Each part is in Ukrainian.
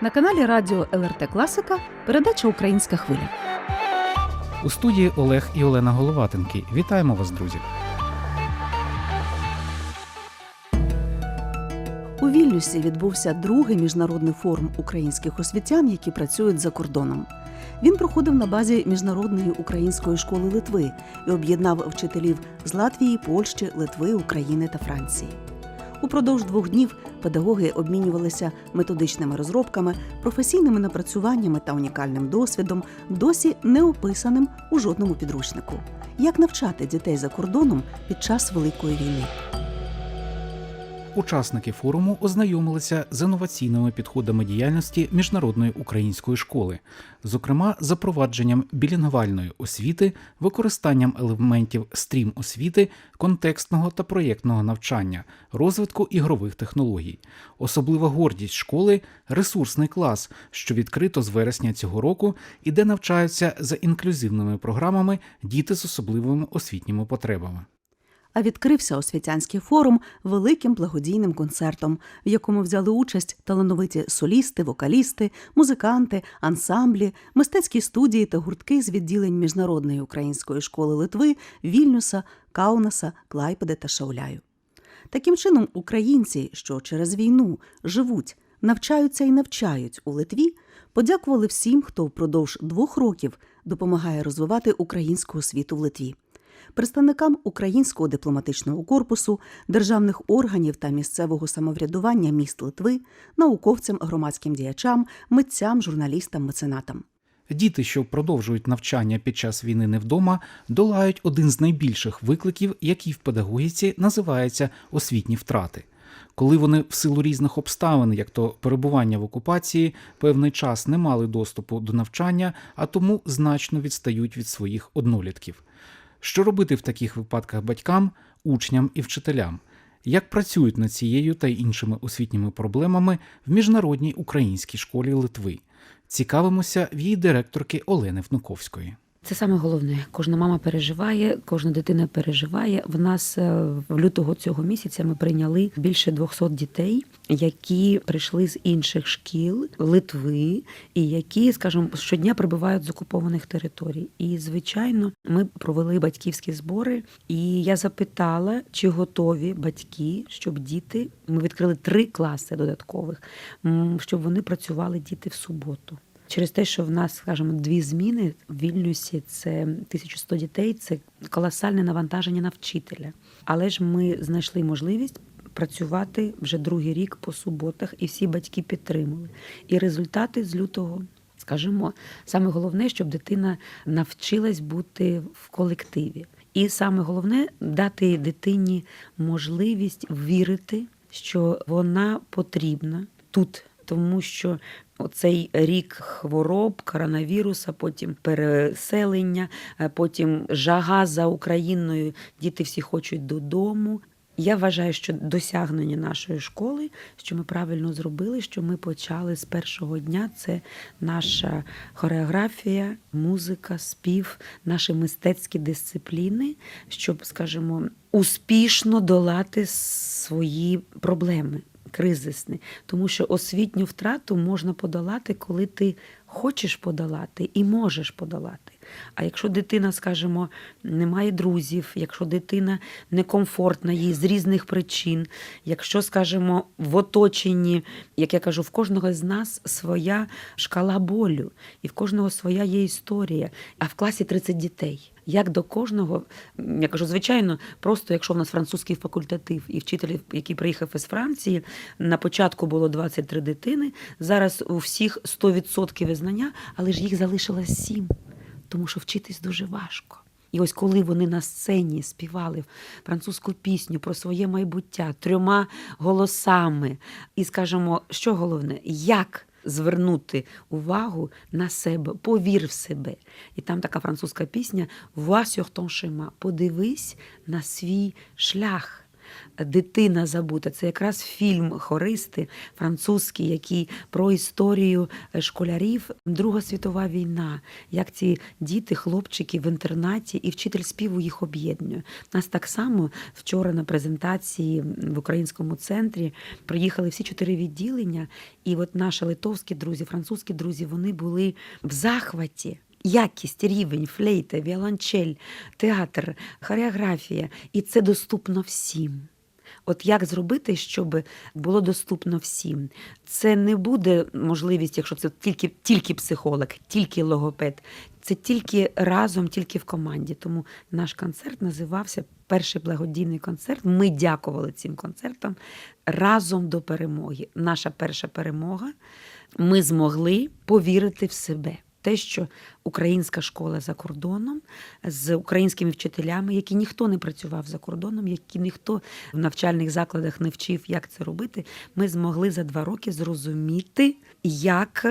На каналі Радіо ЛРТ Класика передача Українська хвиля. У студії Олег і Олена Головатенки. Вітаємо вас, друзі! У Вільнюсі відбувся другий міжнародний форум українських освітян, які працюють за кордоном. Він проходив на базі міжнародної української школи Литви і об'єднав вчителів з Латвії, Польщі, Литви, України та Франції. Упродовж двох днів педагоги обмінювалися методичними розробками, професійними напрацюваннями та унікальним досвідом, досі не описаним у жодному підручнику. Як навчати дітей за кордоном під час великої війни? Учасники форуму ознайомилися з інноваційними підходами діяльності міжнародної української школи, зокрема запровадженням білінгвальної освіти, використанням елементів стрім освіти, контекстного та проєктного навчання, розвитку ігрових технологій. Особлива гордість школи ресурсний клас, що відкрито з вересня цього року і де навчаються за інклюзивними програмами діти з особливими освітніми потребами. А відкрився освітянський форум великим благодійним концертом, в якому взяли участь талановиті солісти, вокалісти, музиканти, ансамблі, мистецькі студії та гуртки з відділень міжнародної української школи Литви, Вільнюса, Каунаса, Клайпеди та Шауляю. Таким чином, українці, що через війну живуть, навчаються і навчають у Литві, подякували всім, хто впродовж двох років допомагає розвивати українську освіту в Литві представникам українського дипломатичного корпусу, державних органів та місцевого самоврядування міст Литви, науковцям, громадським діячам, митцям, журналістам, меценатам. Діти, що продовжують навчання під час війни не вдома, долають один з найбільших викликів, який в педагогіці називається освітні втрати. Коли вони в силу різних обставин, як то перебування в окупації, певний час не мали доступу до навчання, а тому значно відстають від своїх однолітків. Що робити в таких випадках батькам, учням і вчителям? Як працюють над цією та іншими освітніми проблемами в міжнародній українській школі Литви? Цікавимося в її директорки Олени Внуковської. Це саме головне. Кожна мама переживає, кожна дитина переживає. В нас е, в лютого цього місяця ми прийняли більше 200 дітей, які прийшли з інших шкіл Литви, і які, скажімо, щодня прибувають з окупованих територій. І звичайно, ми провели батьківські збори. І я запитала, чи готові батьки, щоб діти ми відкрили три класи додаткових, щоб вони працювали діти в суботу. Через те, що в нас, скажімо, дві зміни в Вільнюсі це 1100 дітей, це колосальне навантаження на вчителя. Але ж ми знайшли можливість працювати вже другий рік по суботах, і всі батьки підтримали. І результати з лютого. Скажімо, саме головне, щоб дитина навчилась бути в колективі. І саме головне дати дитині можливість вірити, що вона потрібна тут, тому що Оцей рік хвороб, коронавіруса, потім переселення, е, потім жага за Україною. Діти всі хочуть додому. Я вважаю, що досягнення нашої школи, що ми правильно зробили, що ми почали з першого дня. Це наша хореографія, музика, спів, наші мистецькі дисципліни, щоб, скажімо, успішно долати свої проблеми кризисний, тому що освітню втрату можна подолати, коли ти хочеш подолати і можеш подолати. А якщо дитина, скажімо, не має друзів, якщо дитина некомфортна їй з різних причин, якщо, скажімо, в оточенні, як я кажу, в кожного з нас своя шкала болю, і в кожного своя є історія, а в класі 30 дітей. Як до кожного, я кажу, звичайно, просто якщо в нас французький факультатив і вчитель, який приїхав із Франції, на початку було 23 дитини, зараз у всіх 100% визнання, але ж їх залишилось 7 тому що вчитись дуже важко. І ось коли вони на сцені співали французьку пісню про своє майбуття трьома голосами, і скажемо, що головне, як звернути увагу на себе, повір в себе. І там така французька пісня «Vois sur ton chemin» подивись на свій шлях. Дитина забута. Це якраз фільм Хористи французький, який про історію е, школярів. Друга світова війна, як ці діти, хлопчики в інтернаті, і вчитель співу їх об'єднує. Нас так само вчора на презентації в українському центрі приїхали всі чотири відділення, і от наші литовські друзі, французькі друзі, вони були в захваті. Якість, рівень, флейта, віолончель, театр, хореографія. І це доступно всім. От як зробити, щоб було доступно всім? Це не буде можливість, якщо це тільки, тільки психолог, тільки логопед. Це тільки разом, тільки в команді. Тому наш концерт називався Перший благодійний концерт. Ми дякували цим концертам разом до перемоги. Наша перша перемога. Ми змогли повірити в себе. Те, що українська школа за кордоном з українськими вчителями, які ніхто не працював за кордоном, які ніхто в навчальних закладах не вчив, як це робити, ми змогли за два роки зрозуміти, як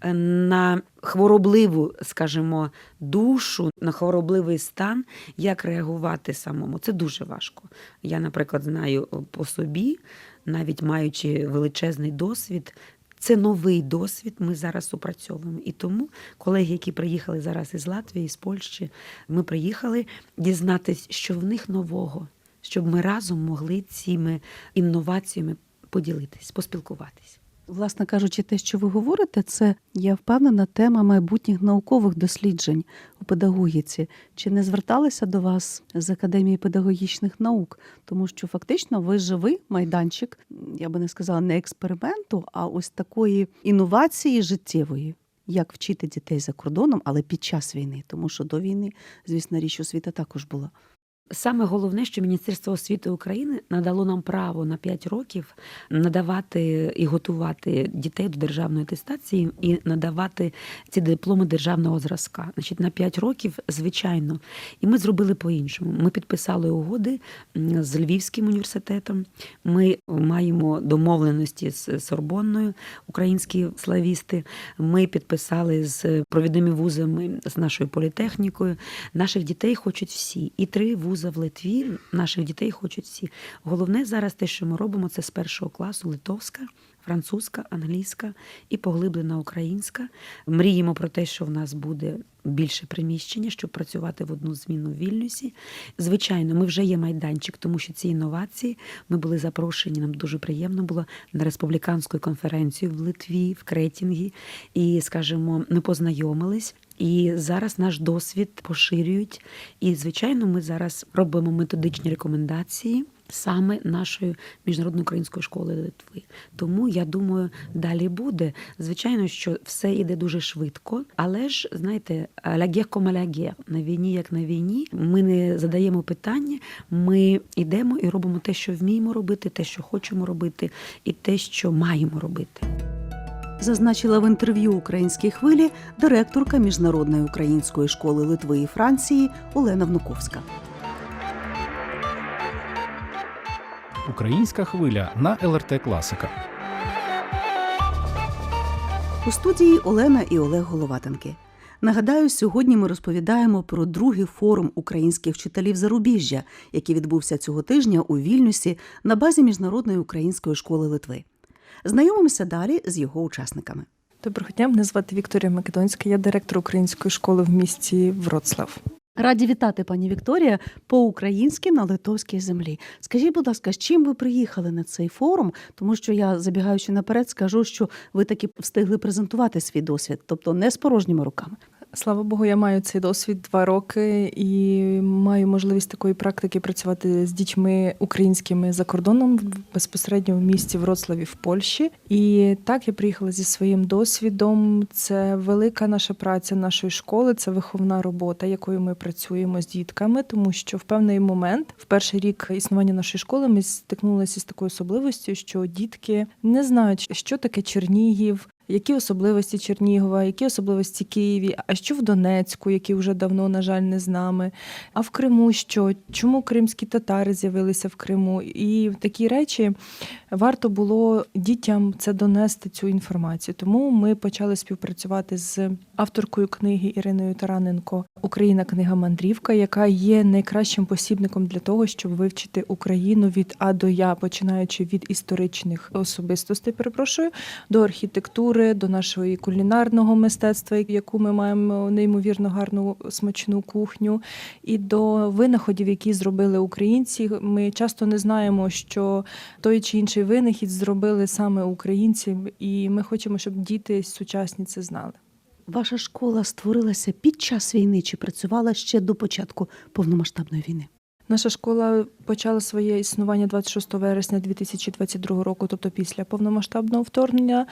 е, на хворобливу, скажімо, душу, на хворобливий стан, як реагувати самому. Це дуже важко. Я, наприклад, знаю по собі, навіть маючи величезний досвід. Це новий досвід. Ми зараз опрацьовуємо. І тому колеги, які приїхали зараз із Латвії, з Польщі, ми приїхали дізнатись, що в них нового, щоб ми разом могли цими інноваціями поділитись, поспілкуватись. Власне кажучи, те, що ви говорите, це я впевнена тема майбутніх наукових досліджень у педагогіці. Чи не зверталися до вас з академії педагогічних наук? Тому що фактично ви живий майданчик, я би не сказала не експерименту, а ось такої інновації життєвої. Як вчити дітей за кордоном, але під час війни, тому що до війни, звісно, річ освіта також була. Саме головне, що Міністерство освіти України надало нам право на 5 років надавати і готувати дітей до державної атестації і надавати ці дипломи державного зразка. Значить, на 5 років, звичайно, і ми зробили по-іншому. Ми підписали угоди з Львівським університетом. Ми маємо домовленості з Сорбонною, українські славісти. Ми підписали з провідними вузами з нашою політехнікою. Наших дітей хочуть всі. І три вуза в Литві наших дітей хочуть всі. Головне зараз те, що ми робимо, це з першого класу литовська, французька, англійська і поглиблена українська. Мріємо про те, що в нас буде більше приміщення, щоб працювати в одну зміну в Вільнюсі. Звичайно, ми вже є майданчик, тому що ці інновації ми були запрошені. Нам дуже приємно було на республіканську конференцію в Литві, в Кретінгі, і, скажімо, ми познайомились. І зараз наш досвід поширюють. І, звичайно, ми зараз робимо методичні рекомендації саме нашої міжнародної української школи Литви. Тому я думаю, далі буде. Звичайно, що все йде дуже швидко, але ж знаєте, лягєр кома на війні, як на війні. Ми не задаємо питання, ми йдемо і робимо те, що вміємо робити, те, що хочемо робити, і те, що маємо робити. Зазначила в інтерв'ю українській хвилі директорка міжнародної української школи Литви і Франції Олена Внуковська. Українська хвиля на ЛРТ Класика. У студії Олена і Олег Головатенки. Нагадаю, сьогодні ми розповідаємо про другий форум українських вчителів зарубіжжя, який відбувся цього тижня у Вільнюсі на базі міжнародної української школи Литви. Знайомимося далі з його учасниками. Доброго дня, мене звати Вікторія Македонська, я директор української школи в місті Вроцлав. Раді вітати, пані Вікторія, по-українськи на литовській землі. Скажіть, будь ласка, з чим ви приїхали на цей форум? Тому що я, забігаючи наперед, скажу, що ви таки встигли презентувати свій досвід, тобто не з порожніми руками. Слава Богу, я маю цей досвід два роки і маю можливість такої практики працювати з дітьми українськими за кордоном безпосередньо в місті Вроцлаві в Польщі. І так я приїхала зі своїм досвідом. Це велика наша праця нашої школи, це виховна робота, якою ми працюємо з дітками, тому що в певний момент, в перший рік існування нашої школи, ми стикнулися з такою особливістю, що дітки не знають, що таке Чернігів. Які особливості Чернігова, які особливості Києві, а що в Донецьку, які вже давно, на жаль, не з нами. А в Криму що? Чому кримські татари з'явилися в Криму? І такі речі варто було дітям це донести цю інформацію. Тому ми почали співпрацювати з авторкою книги Іриною Тараненко Україна книга мандрівка, яка є найкращим посібником для того, щоб вивчити Україну від А до Я, починаючи від історичних особистостей, перепрошую, до архітектури, до нашого кулінарного мистецтва, яку ми маємо неймовірно гарну смачну кухню, і до винаходів, які зробили українці. Ми часто не знаємо, що той чи інший винахід зробили саме українці, і ми хочемо, щоб діти сучасні це знали. Ваша школа створилася під час війни чи працювала ще до початку повномасштабної війни? Наша школа почала своє існування 26 вересня 2022 року, тобто після повномасштабного вторгнення.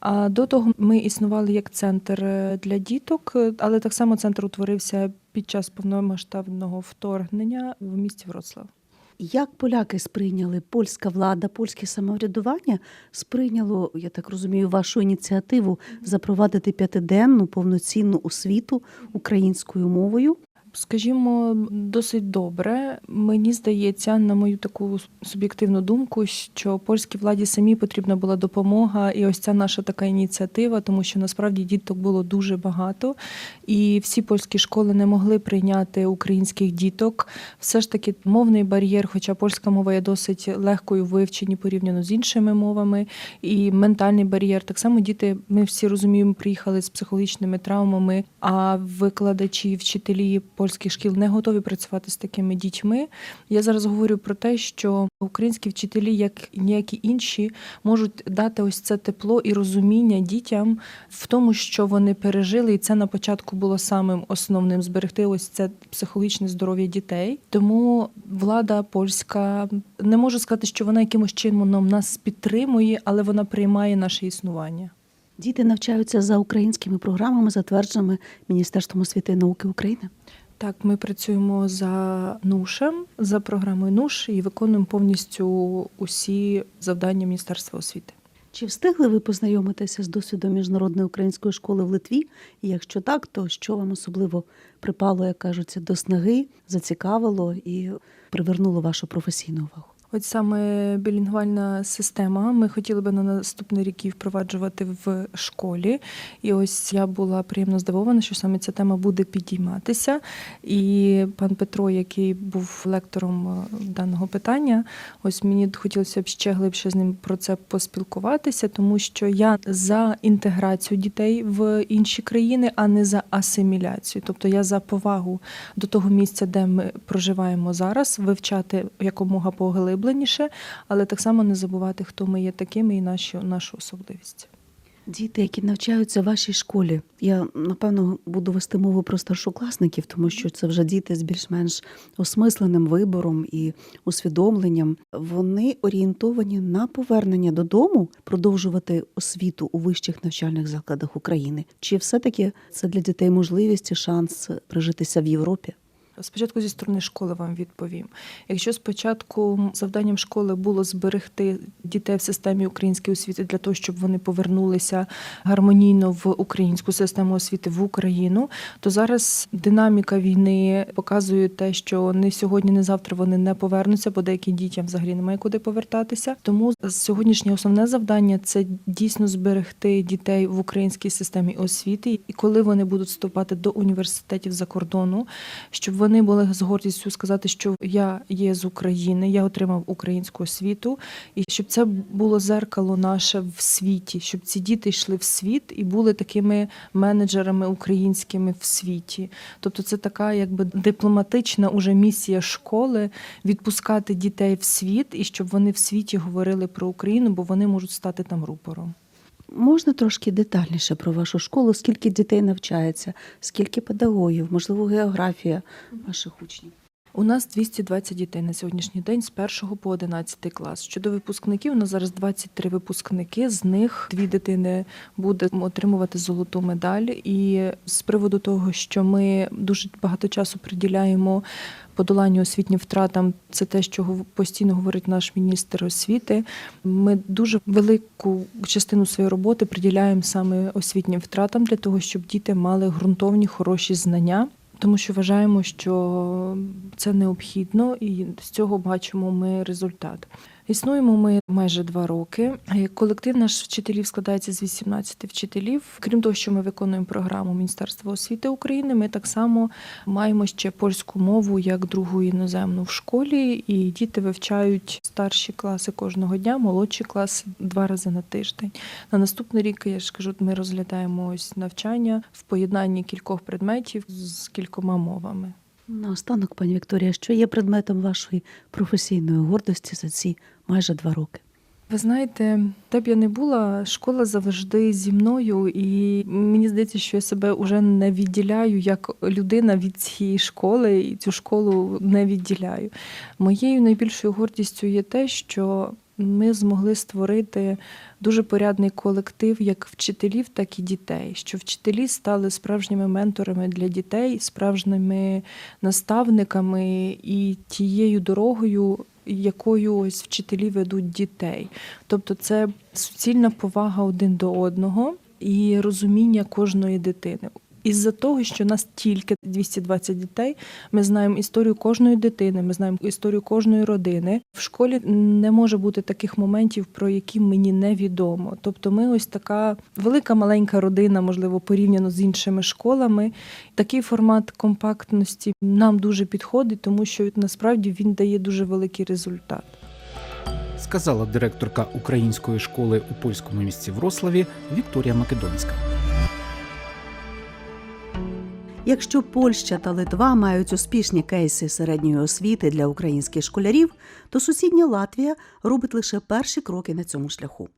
А до того ми існували як центр е, для діток, але так само центр утворився під час повномасштабного вторгнення в місті Вроцлав. Як поляки сприйняли польська влада, польське самоврядування сприйняло, я так розумію, вашу ініціативу запровадити п'ятиденну повноцінну освіту українською мовою? Скажімо, досить добре. Мені здається, на мою таку суб'єктивну думку, що польській владі самі потрібна була допомога, і ось ця наша така ініціатива, тому що насправді діток було дуже багато, і всі польські школи не могли прийняти українських діток. Все ж таки, мовний бар'єр, хоча польська мова є досить легкою в вивченні порівняно з іншими мовами, і ментальний бар'єр. Так само діти, ми всі розуміємо, приїхали з психологічними травмами, а викладачі, вчителі польських шкіл не готові працювати з такими дітьми. Я зараз говорю про те, що українські вчителі, як ніякі інші, можуть дати ось це тепло і розуміння дітям в тому, що вони пережили, і це на початку було самим основним зберегти ось це психологічне здоров'я дітей. Тому влада польська не можу сказати, що вона якимось чином нас підтримує, але вона приймає наше існування. Діти навчаються за українськими програмами, затвердженими Міністерством освіти і науки України. Так, ми працюємо за НУШем, за програмою НУШ і виконуємо повністю усі завдання Міністерства освіти. Чи встигли ви познайомитися з досвідом міжнародної української школи в Литві? І якщо так, то що вам особливо припало, як кажуться, до снаги, зацікавило і привернуло вашу професійну увагу? От саме білінгвальна система. Ми хотіли би на наступний рік її впроваджувати в школі. І ось я була приємно здивована, що саме ця тема буде підійматися. І пан Петро, який був лектором е, даного питання, ось мені хотілося б ще глибше з ним про це поспілкуватися, тому що я за інтеграцію дітей в інші країни, а не за асиміляцію. Тобто я за повагу до того місця, де ми проживаємо зараз, вивчати якомога поглибленіше, але так само не забувати, хто ми є такими і наші, нашу особливість. Діти, які навчаються в вашій школі, я напевно буду вести мову про старшокласників, тому що це вже діти з більш-менш осмисленим вибором і усвідомленням. Вони орієнтовані на повернення додому, продовжувати освіту у вищих навчальних закладах України. Чи все-таки це для дітей можливість і шанс прижитися в Європі? Спочатку зі сторони школи вам відповім. Якщо спочатку завданням школи було зберегти дітей в системі української освіти для того, щоб вони повернулися гармонійно в українську систему освіти в Україну, то зараз динаміка війни показує те, що не сьогодні, не завтра вони не повернуться, бо деяким дітям взагалі немає куди повертатися. Тому сьогоднішнє основне завдання це дійсно зберегти дітей в українській системі освіти, і коли вони будуть вступати до університетів за кордону, щоб вони були з гордістю сказати, що я є з України, я отримав українську освіту, і щоб це було зеркало наше в світі, щоб ці діти йшли в світ і були такими менеджерами українськими в світі. Тобто, це така якби дипломатична уже місія школи відпускати дітей в світ і щоб вони в світі говорили про Україну, бо вони можуть стати там рупором. Можна трошки детальніше про вашу школу, скільки дітей навчається, скільки педагогів, можливо, географія ваших учнів? У нас 220 дітей на сьогоднішній день з 1 по 11 клас. Щодо випускників, у нас зараз 23 випускники. З них дві дитини буде отримувати золоту медаль. І з приводу того, що ми дуже багато часу приділяємо подоланню освітнім втратам, це те, що постійно говорить наш міністр освіти. Ми дуже велику частину своєї роботи приділяємо саме освітнім втратам для того, щоб діти мали ґрунтовні хороші знання. Тому що вважаємо, що це необхідно, і з цього бачимо ми результат. Існуємо ми майже два роки. Е, Колектив наш вчителів складається з 18 вчителів. Крім того, що ми виконуємо програму Міністерства освіти України, ми так само маємо ще польську мову як другу іноземну в школі, і діти вивчають старші класи кожного дня, молодші класи два рази на тиждень. На наступний рік я ж кажу, ми розглядаємо ось навчання в поєднанні кількох предметів з кількома мовами. Наостанок, пані Вікторія, що є предметом вашої професійної гордості за ці майже два роки? Ви знаєте, де б я не була, школа завжди зі мною, і мені здається, що я себе вже не відділяю як людина від цієї школи, і цю школу не відділяю. Моєю найбільшою гордістю є те, що ми змогли створити дуже порядний колектив як вчителів, так і дітей. Що вчителі стали справжніми менторами для дітей, справжніми наставниками і тією дорогою, якою ось вчителі ведуть дітей. Тобто, це суцільна повага один до одного і розуміння кожної дитини. Із-за того, що нас тільки 220 дітей, ми знаємо історію кожної дитини, ми знаємо історію кожної родини. В школі не може бути таких моментів, про які мені невідомо. Тобто, ми ось така велика маленька родина, можливо, порівняно з іншими школами. Такий формат компактності нам дуже підходить, тому що насправді він дає дуже великий результат. сказала директорка української школи у польському місті Врославі Вікторія Македонська. Якщо Польща та Литва мають успішні кейси середньої освіти для українських школярів, то сусідня Латвія робить лише перші кроки на цьому шляху.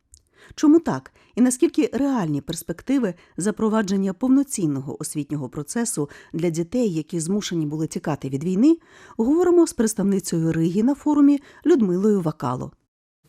Чому так? І наскільки реальні перспективи запровадження повноцінного освітнього процесу для дітей, які змушені були тікати від війни, говоримо з представницею Риги на форумі Людмилою Вакало.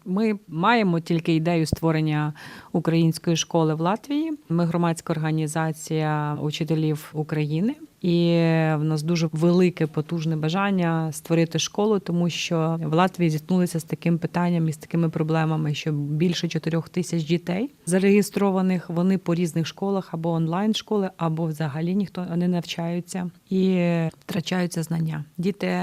Ми маємо тільки ідею створення української школи в Латвії. Ми громадська організація учителів України, і в нас дуже велике потужне бажання створити школу, тому що в Латвії зіткнулися з таким питанням і з такими проблемами, що більше чотирьох тисяч дітей зареєстрованих. Вони по різних школах або онлайн школи, або взагалі ніхто не навчаються і втрачаються знання. Діти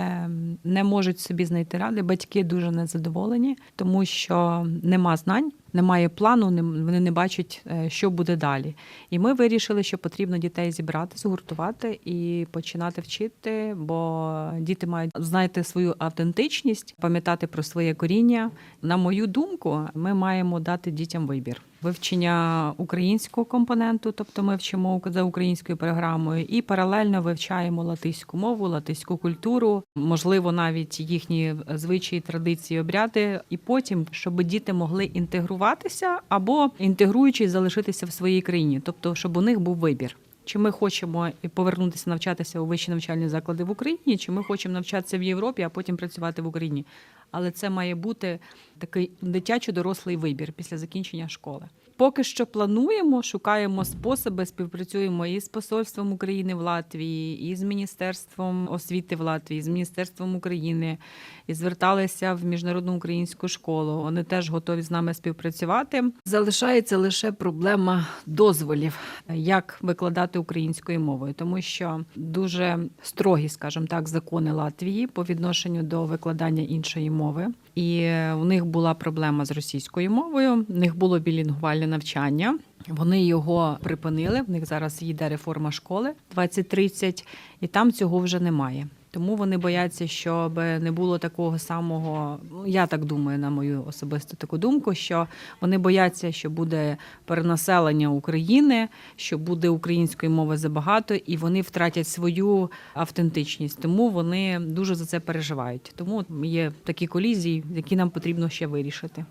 не можуть собі знайти ради. Батьки дуже незадоволені, тому що нема знань. Немає плану, вони не бачать, е, що буде далі. І ми вирішили, що потрібно дітей зібрати, згуртувати і починати вчити, бо діти мають знайти свою автентичність, пам'ятати про своє коріння. На мою думку, ми маємо дати дітям вибір. Вивчення українського компоненту, тобто ми вчимо за українською програмою, і паралельно вивчаємо латиську мову, латиську культуру, можливо, навіть їхні звичаї, традиції, обряди, і потім, щоб діти могли інтегруватися або інтегруючись, залишитися в своїй країні, тобто, щоб у них був вибір. Чи ми хочемо повернутися навчатися у вищі навчальні заклади в Україні, чи ми хочемо навчатися в Європі, а потім працювати в Україні. Але це має бути такий дитячо-дорослий вибір після закінчення школи. Поки що плануємо, шукаємо способи, співпрацюємо і з посольством України в Латвії, і з Міністерством освіти в Латвії, з Міністерством України, і зверталися в міжнародну українську школу. Вони теж готові з нами співпрацювати. Залишається лише проблема дозволів, як викладати українською мовою, тому що дуже строгі, скажімо так, закони Латвії по відношенню до викладання іншої мови. І в них була проблема з російською мовою. В них було білінгвальне навчання. Вони його припинили. В них зараз йде реформа школи 2030, і там цього вже немає. Тому вони бояться, щоб не було такого самого. ну, Я так думаю, на мою особисту таку думку, що вони бояться, що буде перенаселення України, що буде української мови забагато, і вони втратять свою автентичність. Тому вони дуже за це переживають. Тому є такі колізії, які нам потрібно ще вирішити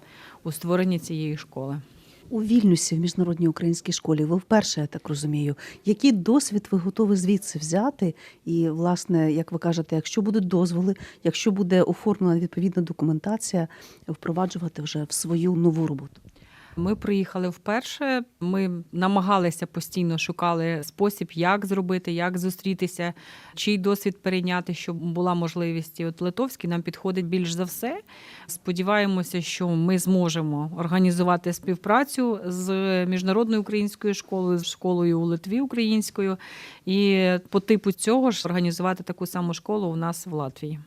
у створенні цієї школи. У Вільнюсі в міжнародній українській школі ви вперше, я так розумію. Який досвід ви готові звідси взяти? І, власне, як ви кажете, якщо будуть дозволи, якщо буде оформлена відповідна документація, впроваджувати вже в свою нову роботу? Ми приїхали вперше. Ми намагалися постійно шукали спосіб, як зробити, як зустрітися, чий досвід перейняти, щоб була можливість. І От Литовський нам підходить більш за все. Сподіваємося, що ми зможемо організувати співпрацю з міжнародною українською школою, з школою у Литві українською, і по типу цього ж організувати таку саму школу у нас в Латвії.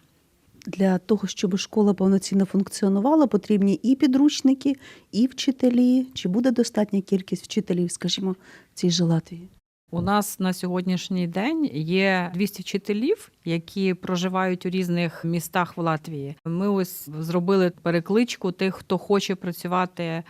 Для того, щоб школа повноцінно функціонувала, потрібні і підручники, і вчителі. Чи буде достатня кількість вчителів, скажімо, в цій же Латвії? У нас на сьогоднішній день є 200 вчителів, які проживають у різних містах в Латвії. Ми ось зробили перекличку тих, хто хоче працювати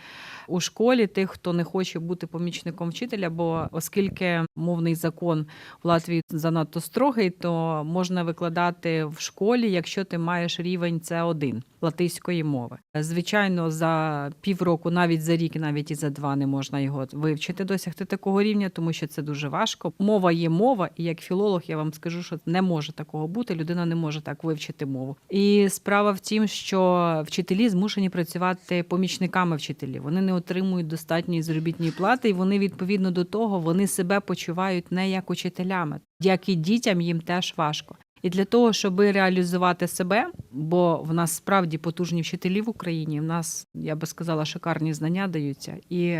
у школі, тих, хто не хоче бути помічником вчителя. Бо оскільки мовний закон в Латвії занадто строгий, то можна викладати в школі, якщо ти маєш рівень С1 латиської мови. Звичайно, за півроку, навіть за рік, навіть і за два не можна його вивчити, досягти такого рівня, тому що це дуже важко. Мова є мова, і як філолог я вам скажу, що не може такого бути. Людина не може так вивчити мову. І справа в тім, що вчителі змушені працювати помічниками вчителів. Вони не отримують достатньої заробітної плати, і вони відповідно до того вони себе почувають не як учителями, як і дітям їм теж важко. І для того, щоб реалізувати себе, бо в нас справді потужні вчителі в Україні, в нас, я би сказала, шикарні знання даються, і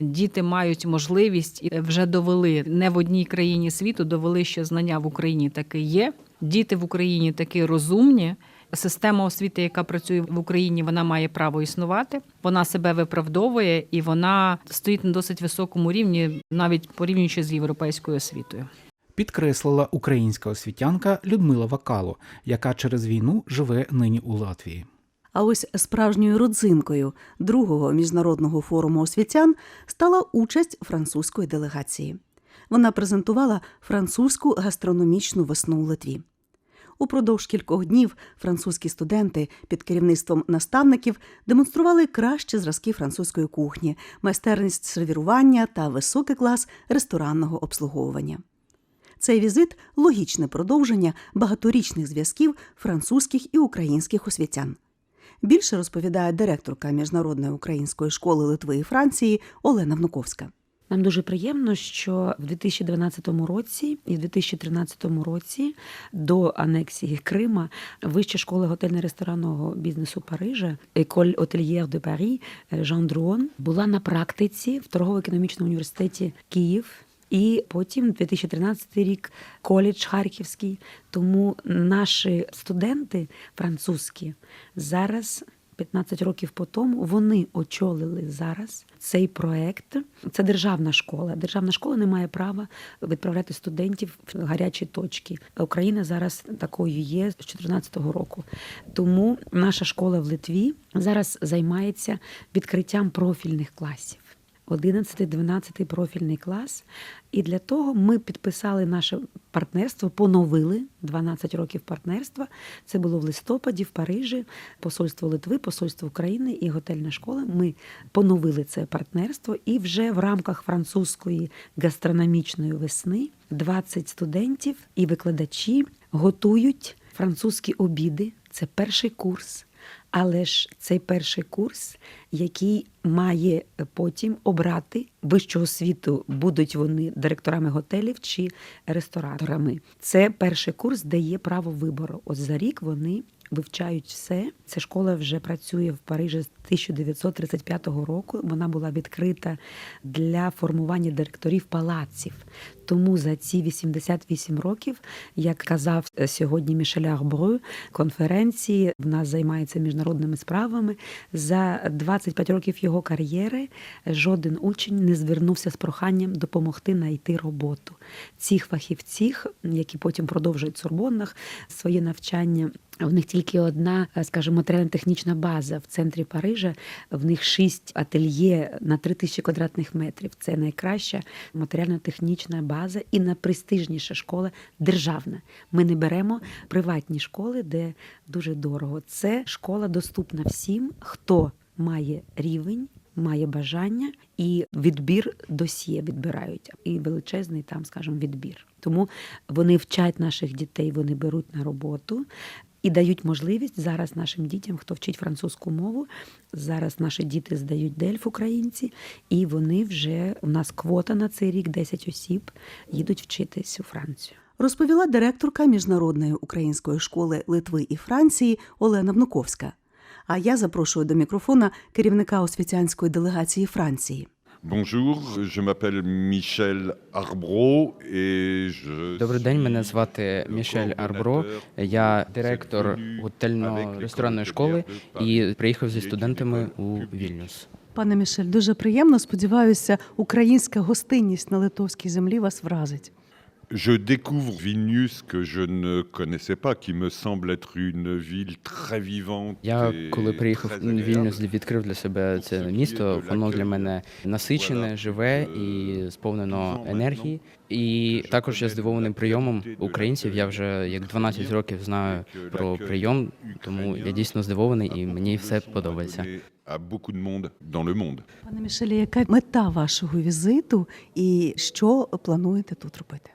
діти мають можливість і вже довели не в одній країні світу, довели, що знання в Україні таки є. Діти в Україні таки розумні. Система освіти, яка працює в Україні, вона має право існувати. Вона себе виправдовує і вона стоїть на досить високому рівні, навіть порівнюючи з європейською освітою. Підкреслила українська освітянка Людмила Вакало, яка через війну живе нині у Латвії. А ось справжньою родзинкою другого міжнародного форуму освітян стала участь французької делегації. Вона презентувала французьку гастрономічну весну у Литві. Упродовж кількох днів французькі студенти під керівництвом наставників демонстрували кращі зразки французької кухні, майстерність сервірування та високий клас ресторанного обслуговування. Цей візит логічне продовження багаторічних зв'язків французьких і українських освітян. Більше розповідає директорка міжнародної української школи Литви і Франції Олена Внуковська. Нам дуже приємно, що в 2012 році і в 2013 році до анексії Крима Вища школа готельно-ресторанного бізнесу Парижа École Hôtelière de Paris Жан Друон була на практиці в торгово-економічному університеті Київ. І потім 2013 рік коледж Харківський. Тому наші студенти французькі зараз 15 років по тому вони очолили зараз цей проект. Це державна школа. Державна школа не має права відправляти студентів в гарячі точки. Україна зараз такою є з 2014 року. Тому наша школа в Литві зараз займається відкриттям профільних класів. 11-12 профільний клас. І для того ми підписали наше партнерство, поновили 12 років партнерства. Це було в листопаді в Парижі, посольство Литви, посольство України і готельна школа. Ми поновили це партнерство, і вже в рамках французької гастрономічної весни 20 студентів і викладачі готують французькі обіди. Це перший курс. Але ж цей перший курс, який має потім обрати вищу освіту, будуть вони директорами готелів чи рестораторами. Це перший курс, де є право вибору. От за рік вони вивчають все. Ця школа вже працює в Парижі з 1935 року. Вона була відкрита для формування директорів палаців. Тому за ці 88 років, як казав сьогодні Мішель Арбру, конференції в нас займається міжнародними справами. За 25 років його кар'єри жоден учень не звернувся з проханням допомогти знайти роботу. Цих фахівців, які потім продовжують в Сорбоннах своє навчання. В них тільки одна, скажімо, матеріально-технічна база в центрі Парижа. В них шість ательє на три тисячі квадратних метрів. Це найкраща матеріально-технічна база і найпрестижніша школа державна. Ми не беремо приватні школи, де дуже дорого. Це школа доступна всім, хто має рівень має бажання, і відбір досьє відбирають, і величезний там, скажімо, відбір. Тому вони вчать наших дітей, вони беруть на роботу. І дають можливість зараз нашим дітям, хто вчить французьку мову. Зараз наші діти здають дельф українці, і вони вже у нас квота на цей рік 10 осіб їдуть вчитись у Францію. розповіла директорка міжнародної української школи Литви і Франції Олена Внуковська. А я запрошую до мікрофона керівника освітянської делегації Франції. Bonjour, je m'appelle Michel Arbro et je Добрий день, мене звати Мішель Арбро. Я директор готельно-ресторанної школи і приїхав зі студентами у. Вільнюс. Пане Мішель, дуже приємно. Сподіваюся, українська гостинність на литовській землі вас вразить. Je découvre Vilnius que je ne connaissais pas, qui me semble être une ville très vivante. Я et коли приїхав très в Вільнюс, agréable. відкрив для себе це місто. Воно для мене насичене, живе і сповнено енергії. І також я здивований прийомом українців. Я вже як 12 років знаю про прийом, тому я дійсно здивований і мені все подобається. À beaucoup de monde dans le monde. Пане Мішелі, яка мета вашого візиту і що плануєте тут робити?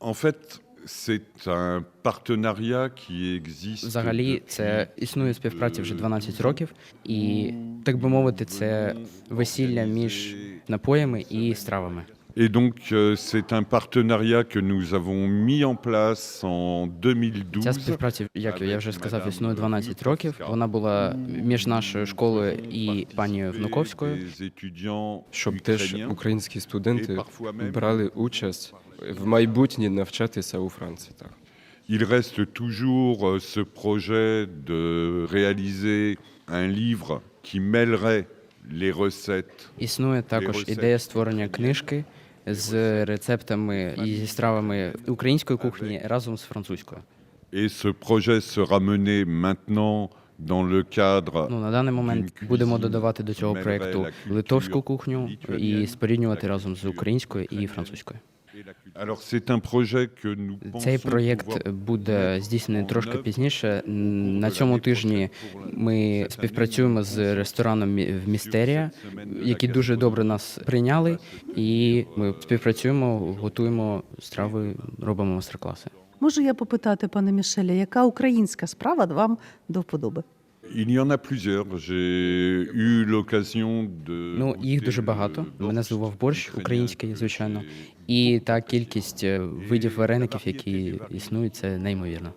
En fait, c'est un partenariat qui existe. Взагалі, це існує співпраця вже de 12 років, і так би мовити, це весілля між напоями і стравами. Et donc, euh, c'est un partenariat que nous avons mis en place en 2012. Ця співпраця, як я вже сказав, існує 12 років. Вона була між нашою школою і пані Внуковською. Щоб теж українські студенти брали участь в майбутнє навчатися у Франції. Так. Il reste toujours euh, ce projet de réaliser un livre qui mêlerait les recettes Існує також ідея створення книжки з рецептами і зі стравами української кухні разом з французькою. et ce projet sera mené maintenant dans le cadre Ну на даний момент будемо додавати до цього проекту литовську кухню і споріднювати разом з українською і французькою. Alors c'est un projet que nous Цей проєкт буде здійснений трошки пізніше. На цьому тижні ми співпрацюємо з рестораном в Містерія, які дуже добре нас прийняли, і ми співпрацюємо, готуємо страви, робимо майстер-класи. Можу я попитати, пане Мішеля, яка українська справа вам до вподоби? Il y en a plusieurs. J'ai eu l'occasion de Ну їх дуже багато. Мене звував здивував борщ український, звичайно, і та кількість е, видів вареників, які існують, це неймовірно.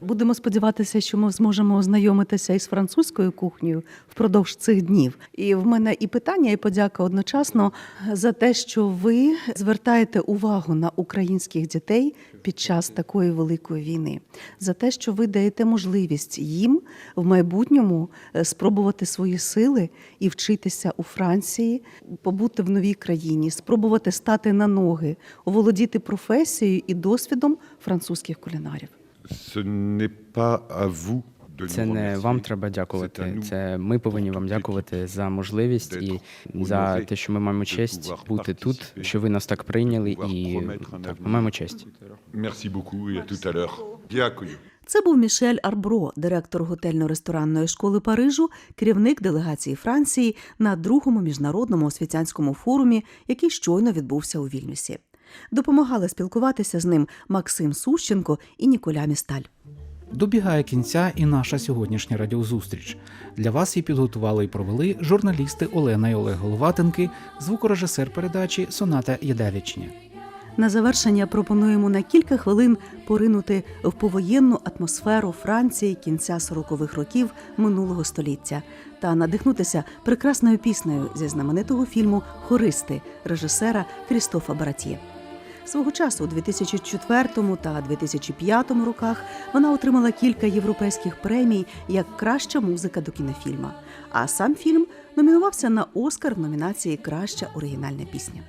Будемо сподіватися, що ми зможемо ознайомитися із французькою кухнею впродовж цих днів. І в мене і питання, і подяка одночасно за те, що ви звертаєте увагу на українських дітей під час такої великої війни, за те, що ви даєте можливість їм в майбутньому е, спробувати свої сили і вчитися у Франції, побути в новій країні, спробувати стати на ноги, оволодіти професією і досвідом французьких кулінарів. Це не вам треба дякувати. Це ми повинні вам дякувати за можливість і за те, що ми маємо честь бути тут, що ви нас так прийняли, і так, ми маємо честь. Дякую. Це був Мішель Арбро, директор готельно-ресторанної школи Парижу, керівник делегації Франції на другому міжнародному освітянському форумі, який щойно відбувся у Вільнюсі. Допомагали спілкуватися з ним Максим Сущенко і Ніколя Місталь. Добігає кінця і наша сьогоднішня радіозустріч. Для вас її підготували і провели журналісти Олена і Олег Головатенки, звукорежисер передачі Соната Ядевичня. На завершення пропонуємо на кілька хвилин поринути в повоєнну атмосферу Франції кінця 40-х років минулого століття та надихнутися прекрасною піснею зі знаменитого фільму Хористи режисера Крістофа Баратьє. Свого часу у 2004 та 2005 роках вона отримала кілька європейських премій як краща музика до кінофільма. А сам фільм номінувався на Оскар в номінації Краща оригінальна пісня.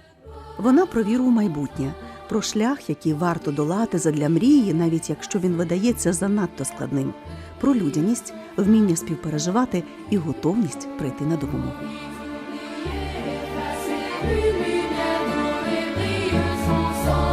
Вона про віру у майбутнє, про шлях, який варто долати задля мрії, навіть якщо він видається занадто складним, про людяність, вміння співпереживати і готовність прийти на допомогу. song.